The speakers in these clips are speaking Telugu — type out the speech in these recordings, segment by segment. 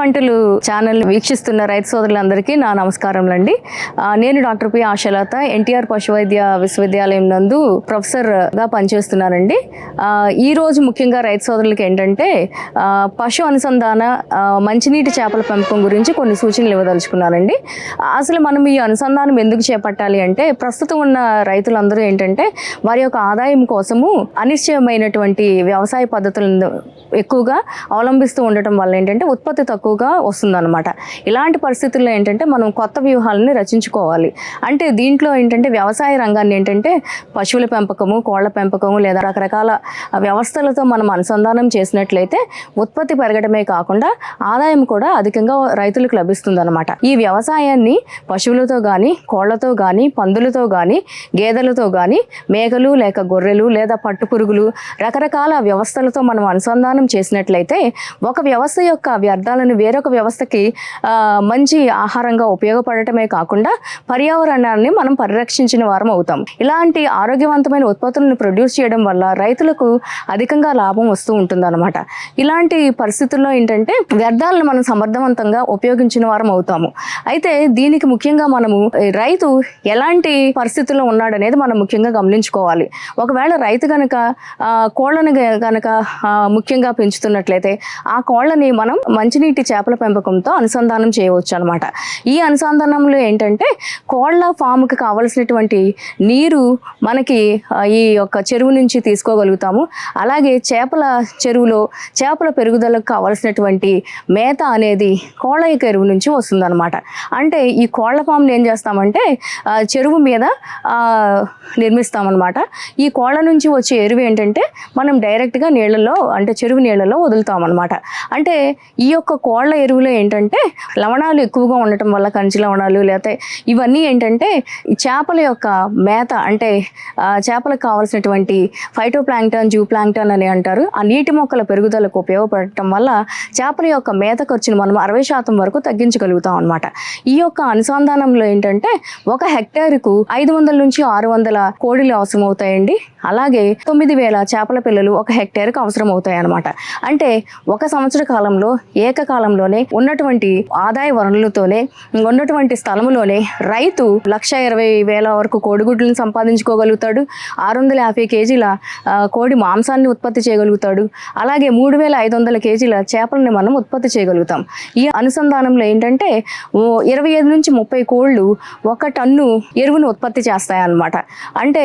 పంటలు ఛానల్ వీక్షిస్తున్న రైతు సోదరులందరికీ నా నమస్కారములండి. ఆ, నేను డాక్టర్ పి ఆశలత ఎన్టీఆర్ పశు వైద్య విశ్వవిద్యాలయం నందు ప్రొఫెసర్గా పనిచేస్తున్నానండి. ఈ రోజు ముఖ్యంగా రైతు సోదరులకి ఏంటంటే పశు అనుసంధాన మంచినీటి చేపల పెంపకం గురించి కొన్ని సూచనలు ఇవ్వదలుచుకున్నానండి. అసలు మనం ఈ అనుసంధానం ఎందుకు చేపట్టాలి అంటే ప్రస్తుతం ఉన్న రైతులందరూ ఏంటంటే వారి యొక్క ఆదాయం కోసము అనిశ్చయమైనటువంటి వ్యవసాయ పద్ధతులను ఎక్కువగా అవలంబిస్తూ ఉండటం వల్ల ఏంటంటే ఉత్పత్తి తక్కువ ఎక్కువగా వస్తుందన్నమాట. ఇలాంటి పరిస్థితుల్లో ఏంటంటే మనం కొత్త వ్యూహాలని రచించుకోవాలి. అంటే దీంట్లో ఏంటంటే వ్యవసాయ రంగాన్ని ఏంటంటే పశువుల పెంపకము కోళ్ళ పెంపకము లేదా రకరకాల వ్యవస్థలతో మనం అనుసంధానం చేసినట్లయితే ఉత్పత్తి పెరగడమే కాకుండా ఆదాయం కూడా అధికంగా రైతులకు లభిస్తుందన్నమాట. ఈ వ్యవసాయాన్ని పశువులతో కానీ కోళ్ళతో కానీ పందులతో కానీ గేదెలతో కానీ మేకలు లేక గొర్రెలు లేదా పట్టు పురుగులు రకరకాల వ్యవస్థలతో మనం అనుసంధానం చేసినట్లయితే ఒక వ్యవస్థ యొక్క వ్యర్థాలను వేరొక వ్యవస్థకి మంచి ఆహారంగా ఉపయోగపడటమే కాకుండా పర్యావరణాన్ని మనం పరిరక్షించిన వారం అవుతాం. ఇలాంటి ఆరోగ్యవంతమైన ఉత్పత్తులను ప్రొడ్యూస్ చేయడం వల్ల రైతులకు అధికంగా లాభం వస్తూ ఉంటుందన్నమాట. ఇలాంటి పరిస్థితుల్లో ఏంటంటే వ్యర్థాలను మనం సమర్థవంతంగా ఉపయోగించిన వారం అవుతాము. అయితే దీనికి ముఖ్యంగా మనము రైతు ఎలాంటి పరిస్థితుల్లో ఉన్నాడనేది మనం ముఖ్యంగా గమనించుకోవాలి. ఒకవేళ రైతు కనుక కోళ్ళను కనుక ముఖ్యంగా పెంచుతున్నట్లయితే ఆ కోళ్ళని మనం మంచినీటి చేపల పెంపకంతో అనుసంధానం చేయవచ్చు అనమాట ఈ అనుసంధానంలో ఏంటంటే కోళ్ళ ఫామ్కి కావలసినటువంటి నీరు మనకి ఈ యొక్క చెరువు నుంచి తీసుకోగలుగుతాము. అలాగే చేపల చెరువులో చేపల పెరుగుదలకు కావలసినటువంటి మేత అనేది కోళ్ళ యొక్క ఎరువు నుంచి వస్తుందన్నమాట. అంటే ఈ కోళ్ళ ఫామ్ని ఏం చేస్తామంటే చెరువు మీద నిర్మిస్తామన్నమాట. ఈ కోళ్ళ నుంచి వచ్చే ఎరువు ఏంటంటే మనం డైరెక్ట్గా నీళ్ళలో అంటే చెరువు నీళ్ళలో వదులుతామన్నమాట. అంటే ఈ యొక్క కోళ్ళ ఎరువులో ఏంటంటే లవణాలు ఎక్కువగా ఉండటం వల్ల కంచి లవణాలు లేకపోతే ఇవన్నీ ఏంటంటే చేపల యొక్క మేత అంటే చేపలకు కావాల్సినటువంటి ఫైటో ప్లాంక్టన్ జూ ప్లాంక్టన్ అని అంటారు. ఆ నీటి మొక్కల పెరుగుదలకు ఉపయోగపడటం వల్ల చేపల యొక్క మేత ఖర్చును మనం అరవై శాతం వరకు తగ్గించగలుగుతాం అనమాట ఈ యొక్క అనుసంధానంలో ఏంటంటే ఒక హెక్టార్కు ఐదు వందల నుంచి ఆరు వందల కోడిలు అవసరం అవుతాయండి అలాగే తొమ్మిది వేల చేపల పిల్లలు ఒక హెక్టార్కు అవసరం అవుతాయి అనమాట అంటే ఒక సంవత్సర కాలంలో కాలంలోనే ఉన్నటువంటి ఆదాయ వనరులతోనే ఉన్నటువంటి స్థలంలోనే రైతు లక్ష ఇరవై వేల వరకు కోడిగుడ్లను సంపాదించుకోగలుగుతాడు. ఆరు వందల యాభై కేజీల కోడి మాంసాన్ని ఉత్పత్తి చేయగలుగుతాడు. అలాగే మూడు వేల ఐదు వందల కేజీల చేపలని మనం ఉత్పత్తి చేయగలుగుతాం. ఈ అనుసంధానంలో ఏంటంటే ఓ ఇరవై ఐదు నుంచి ముప్పై కోళ్ళు ఒక టన్ను ఎరువును ఉత్పత్తి చేస్తాయన్నమాట. అంటే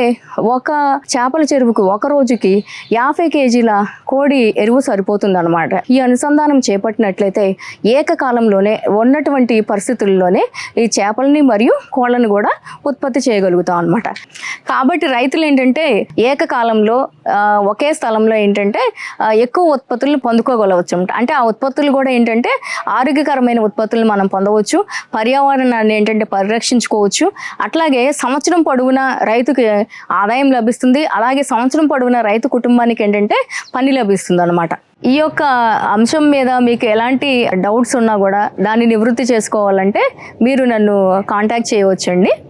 ఒక చేపల చెరువుకు ఒక రోజుకి యాభై కేజీల కోడి ఎరువు సరిపోతుందన్నమాట. ఈ అనుసంధానం చేపట్టినట్లయితే ఏకకాలంలోనే ఉన్నటువంటి పరిస్థితుల్లోనే ఈ చేపలని మరియు కోళ్ళను కూడా ఉత్పత్తి చేయగలుగుతాం అనమాట కాబట్టి రైతులు ఏంటంటే ఏకకాలంలో ఒకే స్థలంలో ఏంటంటే ఎక్కువ ఉత్పత్తులను పొందుకోగలవచ్చు అంటే ఆ ఉత్పత్తులు కూడా ఏంటంటే ఆరోగ్యకరమైన ఉత్పత్తులను మనం పొందవచ్చు పర్యావరణాన్ని ఏంటంటే పరిరక్షించుకోవచ్చు. అట్లాగే సంవత్సరం పొడవునా రైతుకి ఆదాయం లభిస్తుంది. అలాగే సంవత్సరం పొడవునా రైతు కుటుంబానికి ఏంటంటే పని లభిస్తుంది అనమాట ఈ యొక్క అంశం మీద మీకు ఎలాంటి డౌట్స్ ఉన్నా కూడా దాన్ని నివృత్తి చేసుకోవాలంటే మీరు నన్ను కాంటాక్ట్ చేయవచ్చండి.